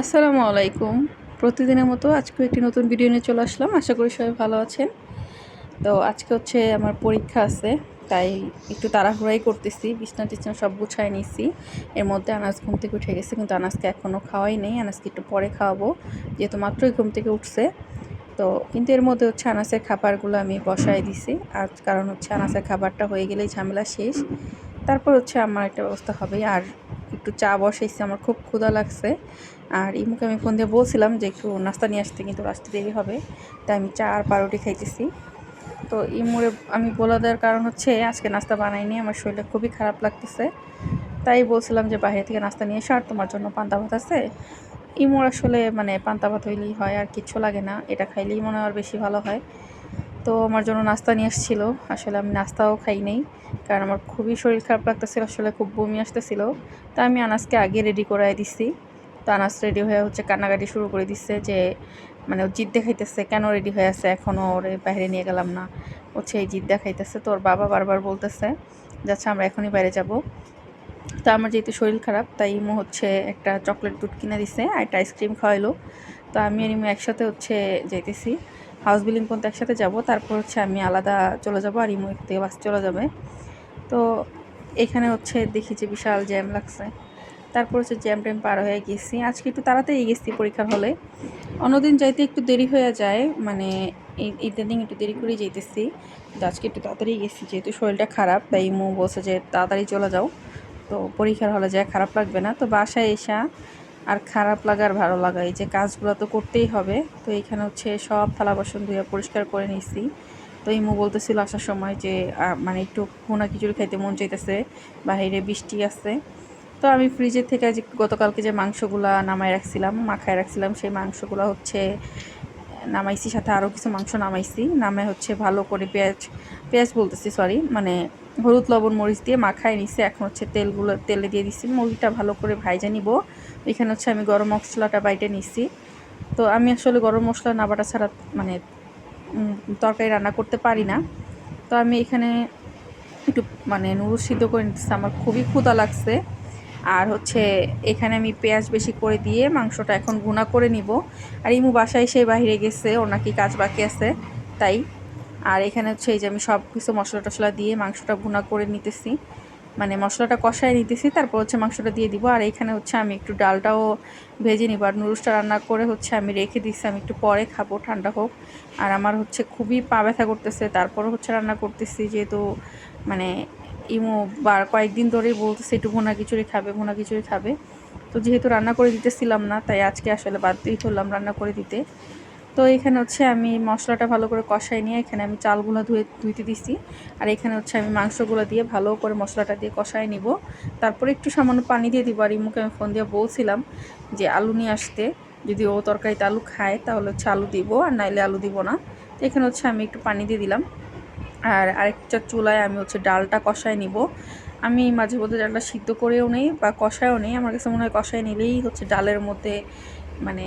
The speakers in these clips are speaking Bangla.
আসসালামু আলাইকুম। প্রতিদিনের মতো আজকে একটি নতুন ভিডিও নিয়ে চলে আসলাম। আশা করি সবাই ভালো আছেন। তো আজকে হচ্ছে আমার পরীক্ষা আছে, তাই একটু তাড়াহুড়াই করতেছি। বিছনা টিছনা সব গুছাই নিছি। এর মধ্যে আনাজ ঘুম থেকে উঠে গেছে, কিন্তু আনাজকে এখনও খাওয়াই নেই। আনাজকে একটু পরে খাওয়াবো, যেহেতু মাত্রই ঘুম থেকে উঠছে। তো কিন্তু এর মধ্যে হচ্ছে আনাসের খাবারগুলো আমি বসাই দিছি। আর কারণ হচ্ছে আনাসের খাবারটা হয়ে গেলেই ঝামেলা শেষ। তারপর হচ্ছে আমার একটা ব্যবস্থা হবে। আর একটু চা বসাইছি, আমার খুব ক্ষুধা লাগছে। আর ইমুকে আমি ফোন দিয়ে বলছিলাম যে একটু নাস্তা নিয়ে আসতে, কিন্তু আসতে দেরি হবে। তাই আমি চা আর পাউরুটি খাইতেছি। তো ইমুরে আমি বলে দেওয়ার কারণ হচ্ছে, আজকে নাস্তা বানাইনি, আমার শরীরটা খুবই খারাপ লাগতেছে। তাই বলছিলাম যে বাইরে থেকে নাস্তা নিয়ে এসো, আর তোমার জন্য পান্তা ভাত আছে। ইমুর আসলে মানে পান্তা ভাত হইলেই হয়, আর কিচ্ছু লাগে না। এটা খাইলেই মনে হয় আর বেশি ভালো হয়। তো আমার জন্য নাস্তা নিয়ে এসেছিল আসলে আমি নাস্তাও খাই নেই, কারণ আমার খুবই শরীর খারাপ লাগতেছিল, আসলে খুব বমি আসতেছিল। তা আমি আনাজকে আগে রেডি করাই দিছি। তো আনাজ রেডি হয়ে হচ্ছে কান্নাকাটি শুরু করে দিচ্ছে যে মানে ও জিদ দেখাইতেছে, কেন রেডি হয়ে আছে? এখনও ওরে বাইরে নিয়ে গেলাম না। হচ্ছে এই জিদ দেখাইতেছে, তো ওর বাবা বারবার বলতেছে যাচ্ছে আমরা এখনই বাইরে যাব। তো আমার যেহেতু শরীর খারাপ, তাই ইমো হচ্ছে একটা চকলেট দুধ কিনে দিছে আর একটা আইসক্রিম খাওয়াইলো। তো আমি আর ইমো একসাথে হচ্ছে যেতেছি হাউস বিল্ডিং পর্যন্ত একসাথে যাব। তারপর হচ্ছে আমি আলাদা চলে যাব আর ইমো থেকে বাস চলে যাবে। তো এখানে হচ্ছে দেখি যে বিশাল জ্যাম লাগছে। তারপর হচ্ছে জ্যাম ট্যাম পার হয়ে গেছি। আজকে একটু তাড়াতাড়ি গেছি পরীক্ষার হলে। অন্যদিন যাইতে একটু দেরি হয়ে যায়। মানে ইদানিং একটু দেরি করেই যেতেছি কিন্তু আজকে একটু তাড়াতাড়ি গেছি। যেহেতু শরীরটা খারাপ, তাই ইমো বলছে যে তাড়াতাড়ি চলে যাও। তো পরীক্ষার হলে যায়, খারাপ লাগবে না। তো বাসায় এসা আর খারাপ লাগার ভালো লাগা, এই যে কাজগুলো তো করতেই হবে। তো এখানে হচ্ছে সব থালা বাসন ধুয়ে পরিষ্কার করে নিছি। তো ইমু বলতেছিল আসার সময় যে মানে একটু ভুনা খিচুড়ি খাইতে মন চাইতেছে বাইরে বৃষ্টি আছে। তো আমি ফ্রিজের থেকে যে গতকালকে যে মাংসগুলা নামাই রাখছিলাম, মাখায় রাখছিলাম, সেই মাংসগুলো হচ্ছে নামাইছি, সাথে আরও কিছু মাংস নামাইছি। নামে হচ্ছে ভালো করে পেঁয়াজ পেঁয়াজ বলতেছি সরি মানে হলুদ, লবণ, মরিচ দিয়ে মাখায় নিছি। এখন হচ্ছে তেলগুলো, তেলে দিয়ে দিচ্ছি মুরগিটা ভালো করে ভাইজা নিব। এখানে হচ্ছে আমি গরম মশলাটা বাইটে নিছি। তো আমি আসলে গরম মশলা না বাটা ছাড়া মানে তরকারি রান্না করতে পারি না। তো আমি এখানে একটু মানে নুরুস সিদ্ধ করে নিতেছি, আমার খুবই ক্ষুদা লাগছে। আর হচ্ছে এখানে আমি পেঁয়াজ বেশি করে দিয়ে মাংসটা এখন গুণা করে নিব। আর ইমু বাসায় সে বাহিরে গেছে, ওর নাকি কাজ বাকি আছে, তাই। আর এখানে হচ্ছে এই যে আমি সব কিছু মশলা টশলা দিয়ে মাংসটা গুণা করে নিতেছি। মানে মশলাটা কষায় নিতেছি, তারপর হচ্ছে মাংসটা দিয়ে দিব। আর এখানে হচ্ছে আমি একটু ডালটাও ভেজে নিব। আর নুডলসটা রান্না করে হচ্ছে আমি রেখে দিচ্ছি আমি একটু পরে খাব, ঠান্ডা হোক। আর আমার হচ্ছে খুবই পা ব্যথা করতেছে, তারপরও হচ্ছে রান্না করতেছি যেহেতু মানে ইমো বার কয়েকদিন ধরেই বলতেছে একটু ভুনা খিচুড়ি খাবে, ভোনা খিচুড়ি খাবে। তো যেহেতু রান্না করে দিতেছিলাম না, তাই আজকে আসলে বাধ্যই হলাম রান্না করে দিতে। তো এখানে হচ্ছে আমি মশলাটা ভালো করে কষাই নিয়ে এখানে আমি চালগুলো ধুয়ে ধুইতে দিছি। আর এখানে হচ্ছে আমি মাংসগুলো দিয়ে ভালো করে মশলাটা দিয়ে কষাই নিব। তারপরে একটু সামান্য পানি দিয়ে দিব। আর ইমুকে আমি ফোন দিয়ে বলছিলাম যে আলু নিয়ে আসতে। যদি ও তরকারিতে আলু খায় তাহলে হচ্ছে আলু দিব, আর নাইলে আলু দিব না। তো এখানে হচ্ছে আমি একটু পানি দিয়ে দিলাম। আর আরেকটা চুলায় আমি হচ্ছে ডালটা কষায় নিব। আমি মাঝে মধ্যে ডালটা সিদ্ধ করেও নেই বা কষায়ও নেই। আমার কাছে মনে হয় কষায় নিলেই হচ্ছে ডালের মধ্যে মানে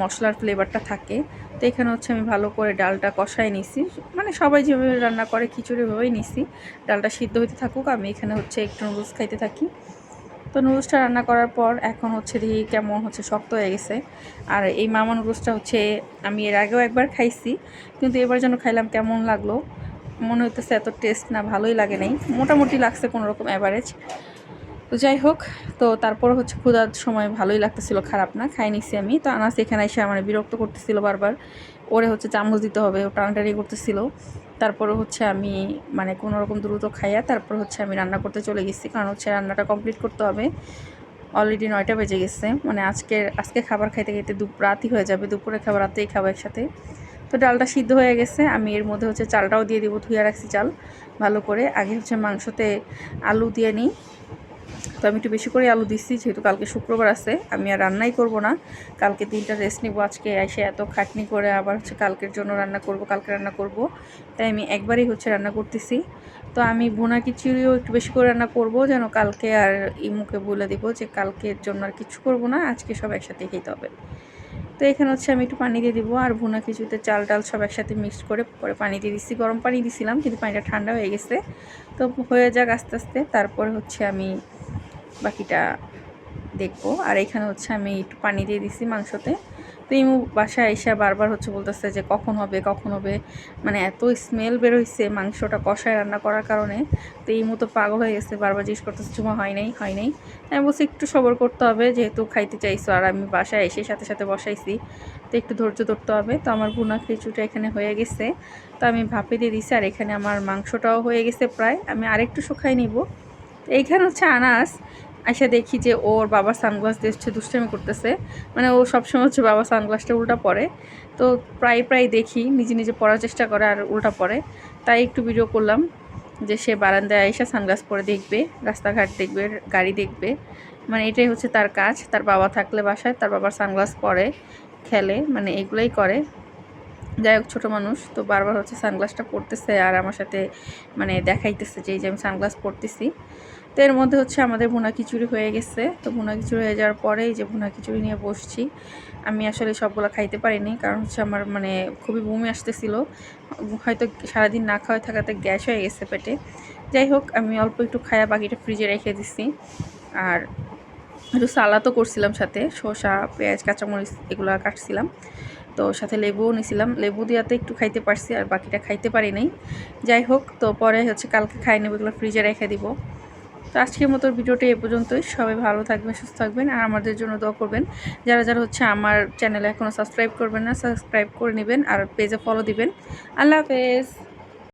মশলার ফ্লেভারটা থাকে। তো এখানে হচ্ছে আমি ভালো করে ডালটা কষায় নিছি। মানে সবাই যেভাবে রান্না করে খিচুড়ি ভাবেই নিছি। ডালটা সিদ্ধ হইতে থাকুক, আমি এখানে হচ্ছে একটু নুডলস খাইতে থাকি। তো নুডলসটা রান্না করার পর এখন হচ্ছে দেখি কেমন হচ্ছে, শক্ত হয়ে গেছে। আর এই মামা নুডলসটা হচ্ছে আমি এর আগেও একবার খাইছি, কিন্তু এবার যেন খাইলাম কেমন লাগল, মনে হইতেছে এত টেস্ট না, ভালোই লাগে নাই। মোটামুটি লাগছে কোনো রকম অ্যাভারেজ তো যাই হোক, তো তারপর হচ্ছে ক্ষুধার সময় ভালোই লাগতেছিল, খারাপ না, খাই নিছি আমি। তো আনাস এখানে এসে আমার বিরক্ত করতেছিল বারবার। ওরে হচ্ছে চামচ দিতে হবে, ও টানাটানি করতেছিল। তারপরে হচ্ছে আমি মানে কোনো রকম দ্রুত খাইয়া তারপর হচ্ছে আমি রান্না করতে চলে গেছি, কারণ হচ্ছে রান্নাটা কমপ্লিট করতে হবে। অলরেডি নয়টা বেজে গেছে মানে আজকে আজকে খাবার খাইতে খাইতে দু রাতই হয়ে যাবে, দুপুরে খাবার রাতেই খাব একসাথে। তো ডালটা সিদ্ধ হয়ে গেছে, আমি এর মধ্যে হচ্ছে চালটাও দিয়ে দিব ধুয়ে রাখছি চাল ভালো করে। আগে হচ্ছে মাংসতে আলু দিয়ে নিই তো আমি একটু বেশি করে আলু দিচ্ছি, যেহেতু কালকে শুক্রবার আছে, আমি আর রান্নাই করব না। কালকে দিনটা রেস্ট নিব, আজকে এসে এত খাটনি করে আবার হচ্ছে কালকের জন্য রান্না করব, কালকে রান্না করব। তাই আমি একবারই হচ্ছে রান্না করতেছি। তো আমি ভুনা খিচুড়িও একটু বেশি করে রান্না করব, যেন কালকে আর ইমুকে বলে দিব যে কালকের জন্য আর কিছু করব না, আজকে সব একসাথে খেতে হবে। তো এখানে হচ্ছে আমি একটু পানি দিয়ে দিব, আর ভুনা খিচুড়িতে চাল ডাল সব একসাথে মিক্সড করে পরে পানি দিয়ে দিচ্ছি গরম পানি দিছিলাম, কিন্তু পানিটা ঠান্ডা হয়ে গেছে। তো হয়ে যাক আস্তে আস্তে, তারপরে হচ্ছে আমি বাকিটা দেখব। আর এখানে হচ্ছে আমি একটু পানি দিয়ে দিছি মাংসতে। তো ইমু বাসায় এসে বারবার হচ্ছে বলতেছে যে, কখন হবে কখন হবে? মানে এত স্মেল বেরোইছে মাংসটা কষায় রান্না করার কারণে। তো ইমু তো পাগল হয়ে গেছে, বারবার জিজ্ঞেস করতেছে চুমা হয় নাই হয় নাই? আমি বলছি, একটু সবর করতে হবে, যেহেতু খাইতে চাইছো, আর আমি বাসায় এসে সাথে সাথে বসাইছি, তো একটু ধৈর্য ধরতে হবে। তো আমার ভুনা খিচুড়িটা এখানে হয়ে গেছে। তো আমি ভাপে দিয়ে দিছি, আর এখানে আমার মাংসটাও হয়ে গেছে প্রায়। আমি আরেকটু শুকাই নিব। এইখানে হচ্ছে আনাস, আইসা দেখি যে ওর বাবার সানগ্লাস হচ্ছে দুষ্টামি করতেছে। মানে ও সবসময় হচ্ছে বাবার সানগ্লাসটা উল্টা পরে। তো প্রায় প্রায় দেখি, নিজে নিজে পড়ার চেষ্টা করে আর উল্টা পরে। তাই একটু ভিডিও করলাম যে সে বারান্দায় আইসা সানগ্লাস পরে দেখবে, রাস্তাঘাট দেখবে, গাড়ি দেখবে। মানে এটাই হচ্ছে তার কাজ। তার বাবা থাকলে বাসায়, তার বাবার সানগ্লাস পরে, খেলে মানে এগুলোই করে। যাই হোক, ছোটো মানুষ, তো বারবার হচ্ছে সানগ্লাসটা পরতেছে আর আমার সাথে মানে দেখাইতেছে যে এই যে আমি সানগ্লাস পরতেছি। তো এর মধ্যে হচ্ছে আমাদের ভুনা খিচুড়ি হয়ে গেছে। তো ভুনা খিচুড়ি হয়ে যাওয়ার পরে এই যে ভুনা খিচুড়ি নিয়ে বসছি। আমি আসলে সবগুলো খাইতে পারিনি, কারণ হচ্ছে আমার মানে খুবই বমি আসতেছিল। হয়তো সারাদিন না খাওয়া থাকাতে গ্যাস হয়ে গেছে পেটে। যাই হোক, আমি অল্প একটু খায়া বাকিটা ফ্রিজে রেখে দিছি। আর একটু সালাদও করছিলাম সাথে, শসা, পেঁয়াজ, কাঁচামরিচ এগুলো কাটছিলাম। তো সাথে লেবুও নিছিলাম। লেবু দিয়াতে একটু খাইতে পারছি, আর বাকিটা খাইতে পারি নাই। যাই হোক, তো পরে হচ্ছে কালকে খাই নেব এগুলো ফ্রিজে রেখে দিব। তো আজকের মতো ভিডিওটি এ পর্যন্তই। সবাই ভালো থাকবেন, সুস্থ থাকবেন আর আমাদের জন্য দোয়া করবেন। যারা যারা হচ্ছে আমার চ্যানেলে এখনও সাবস্ক্রাইব করবেন না সাবস্ক্রাইব করে নেবেন আর পেজে ফলো দিবেন। আল্লাহ হাফেজ।